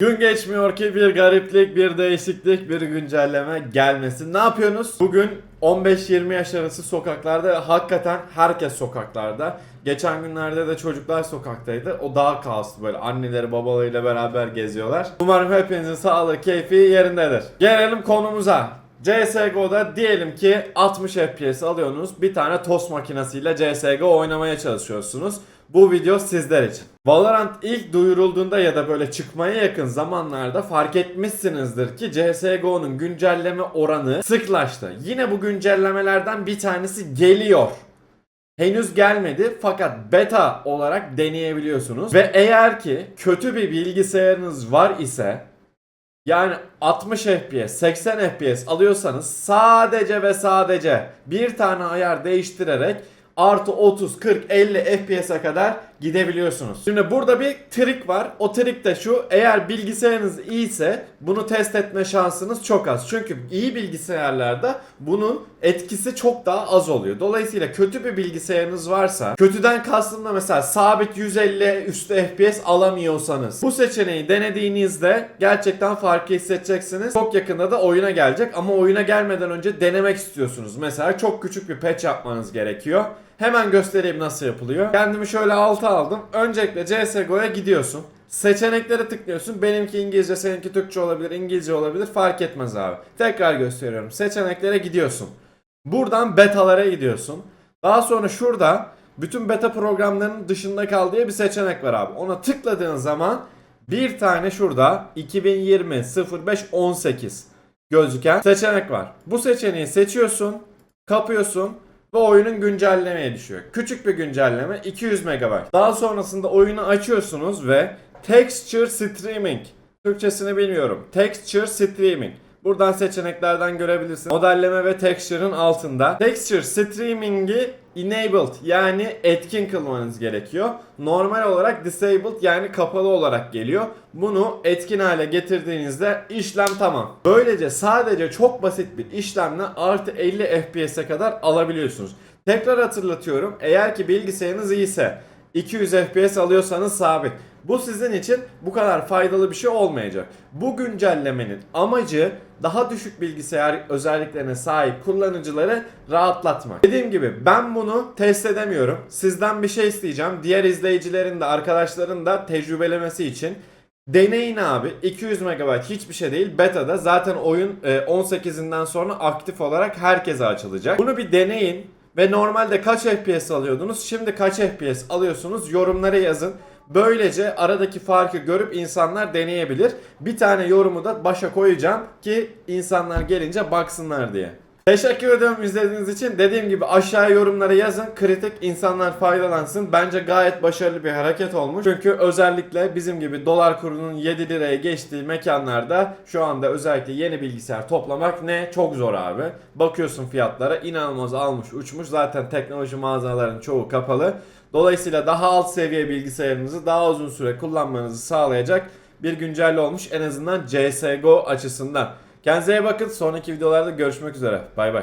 Gün geçmiyor ki bir gariplik, bir değişiklik, bir güncelleme gelmesin. Ne yapıyorsunuz? Bugün 15-20 yaş arası sokaklarda hakikaten herkes sokaklarda. Geçen günlerde de çocuklar sokaktaydı. O daha kaoslu böyle anneleri babalarıyla beraber geziyorlar. Umarım hepinizin sağlığı, keyfi yerindedir. Gelelim konumuza. CSGO'da diyelim ki 60 FPS alıyorsunuz. Bir tane tost makinesiyle CSGO oynamaya çalışıyorsunuz. Bu video sizler için. Valorant ilk duyurulduğunda ya da böyle çıkmaya yakın zamanlarda fark etmişsinizdir ki CSGO'nun güncelleme oranı sıklaştı. Yine bu güncellemelerden bir tanesi geliyor. Henüz gelmedi fakat beta olarak deneyebiliyorsunuz. Ve eğer ki kötü bir bilgisayarınız var ise yani 60 FPS, 80 FPS alıyorsanız sadece ve sadece bir tane ayar değiştirerek artı 30, 40, 50 FPS'e kadar gidebiliyorsunuz. Şimdi burada bir trik var. O trik de şu. Eğer bilgisayarınız iyiyse bunu test etme şansınız çok az. Çünkü iyi bilgisayarlarda bunun etkisi çok daha az oluyor. Dolayısıyla kötü bir bilgisayarınız varsa kötüden kastım da mesela sabit 150 üstü FPS alamıyorsanız bu seçeneği denediğinizde gerçekten farkı hissedeceksiniz. Çok yakında da oyuna gelecek ama oyuna gelmeden önce denemek istiyorsunuz. Mesela çok küçük bir patch yapmanız gerekiyor. Hemen göstereyim nasıl yapılıyor. Kendimi şöyle alta aldım. Öncelikle CSGO'ya gidiyorsun. Seçeneklere tıklıyorsun. Benimki İngilizce, seninki Türkçe olabilir, İngilizce olabilir. Fark etmez abi. Tekrar gösteriyorum. Seçeneklere gidiyorsun. Buradan betalara gidiyorsun. Daha sonra şurada bütün beta programlarının dışında kal diye bir seçenek var abi. Ona tıkladığın zaman bir tane şurada 2020 05 18 gözüken seçenek var. Bu seçeneği seçiyorsun, kapıyorsun ve oyunun güncellemeye düşüyor. Küçük bir güncelleme 200 MB. Daha sonrasında oyunu açıyorsunuz ve Texture Streaming Türkçesini bilmiyorum. Texture Streaming Buradan seçeneklerden görebilirsiniz. Modelleme ve texture'ın altında. Texture Streaming'i enabled yani etkin kılmanız gerekiyor. Normal olarak disabled yani kapalı olarak geliyor. Bunu etkin hale getirdiğinizde işlem tamam. Böylece sadece çok basit bir işlemle artı 50 FPS'e kadar alabiliyorsunuz. Tekrar hatırlatıyorum. Eğer ki bilgisayarınız iyiyse 200 FPS alıyorsanız sabit. Bu sizin için bu kadar faydalı bir şey olmayacak. Bu güncellemenin amacı daha düşük bilgisayar özelliklerine sahip kullanıcıları rahatlatmak. Dediğim gibi ben bunu test edemiyorum. Sizden bir şey isteyeceğim. Diğer izleyicilerin de arkadaşların da tecrübelemesi için. Deneyin abi 200 MB hiçbir şey değil beta'da zaten oyun e, 18'inden sonra aktif olarak herkese açılacak. Bunu bir deneyin ve normalde kaç FPS alıyordunuz şimdi kaç FPS alıyorsunuz yorumlara yazın. Böylece aradaki farkı görüp insanlar deneyebilir. Bir tane yorumu da başa koyacağım ki insanlar gelince baksınlar diye. Teşekkür ediyorum izlediğiniz için. Dediğim gibi aşağıya yorumlara yazın. Kritik insanlar faydalansın. Bence gayet başarılı bir hareket olmuş. Çünkü özellikle bizim gibi dolar kurunun 7 liraya geçtiği mekanlarda şu anda özellikle yeni bilgisayar toplamak ne? Çok zor abi. Bakıyorsun fiyatlara inanılmaz almış uçmuş. Zaten teknoloji mağazalarının çoğu kapalı. Dolayısıyla daha alt seviye bilgisayarınızı daha uzun süre kullanmanızı sağlayacak bir güncelle olmuş en azından CSGO açısından. Kendinize iyi bakın. Sonraki videolarda görüşmek üzere. Bay bay.